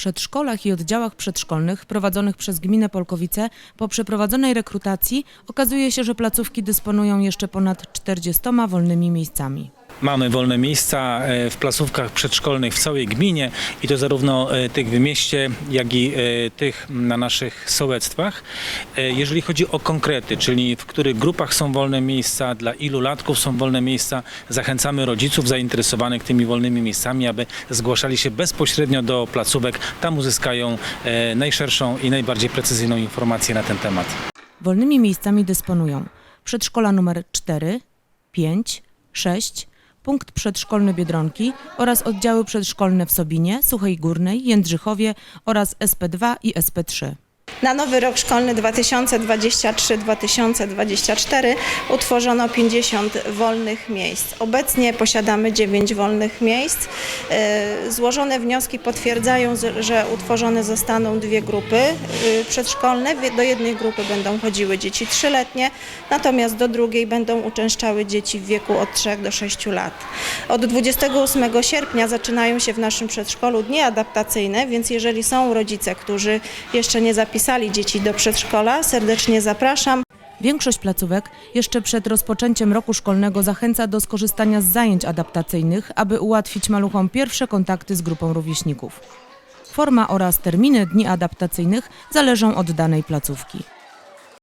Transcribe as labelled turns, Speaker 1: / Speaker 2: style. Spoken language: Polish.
Speaker 1: przedszkolach i oddziałach przedszkolnych prowadzonych przez gminę Polkowice po przeprowadzonej rekrutacji okazuje się, że placówki dysponują jeszcze ponad 40 wolnymi miejscami.
Speaker 2: Mamy wolne miejsca e, w placówkach przedszkolnych w całej gminie i to zarówno e, tych w mieście, jak i e, tych na naszych sołectwach. Jeżeli chodzi o konkrety, czyli w których grupach są wolne miejsca, dla ilu latków są wolne miejsca, zachęcamy rodziców zainteresowanych tymi wolnymi miejscami, aby zgłaszali się bezpośrednio do placówek. Tam uzyskają najszerszą i najbardziej precyzyjną informację na ten temat.
Speaker 1: Wolnymi miejscami dysponują przedszkola numer 4, 5, 6, punkt przedszkolny Biedronki oraz oddziały przedszkolne w Sobinie, Suchej Górnej, Jędrzychowie oraz SP2 i SP3.
Speaker 3: Na nowy rok szkolny 2023-2024 utworzono 50 wolnych miejsc. Obecnie posiadamy 9 wolnych miejsc. E, Złożone wnioski potwierdzają, że utworzone zostaną dwie grupy e, przedszkolne. Do jednej grupy będą chodziły dzieci trzyletnie, natomiast do drugiej będą uczęszczały dzieci w wieku od 3 do 6 lat. Od 28 sierpnia zaczynają się w naszym przedszkolu dni adaptacyjne, więc jeżeli są rodzice, którzy jeszcze nie zapisali dzieci do przedszkola, serdecznie zapraszam.
Speaker 1: Większość placówek jeszcze przed rozpoczęciem roku szkolnego zachęca do skorzystania z zajęć adaptacyjnych, aby ułatwić maluchom pierwsze kontakty z grupą rówieśników. Forma oraz terminy dni adaptacyjnych zależą od danej placówki.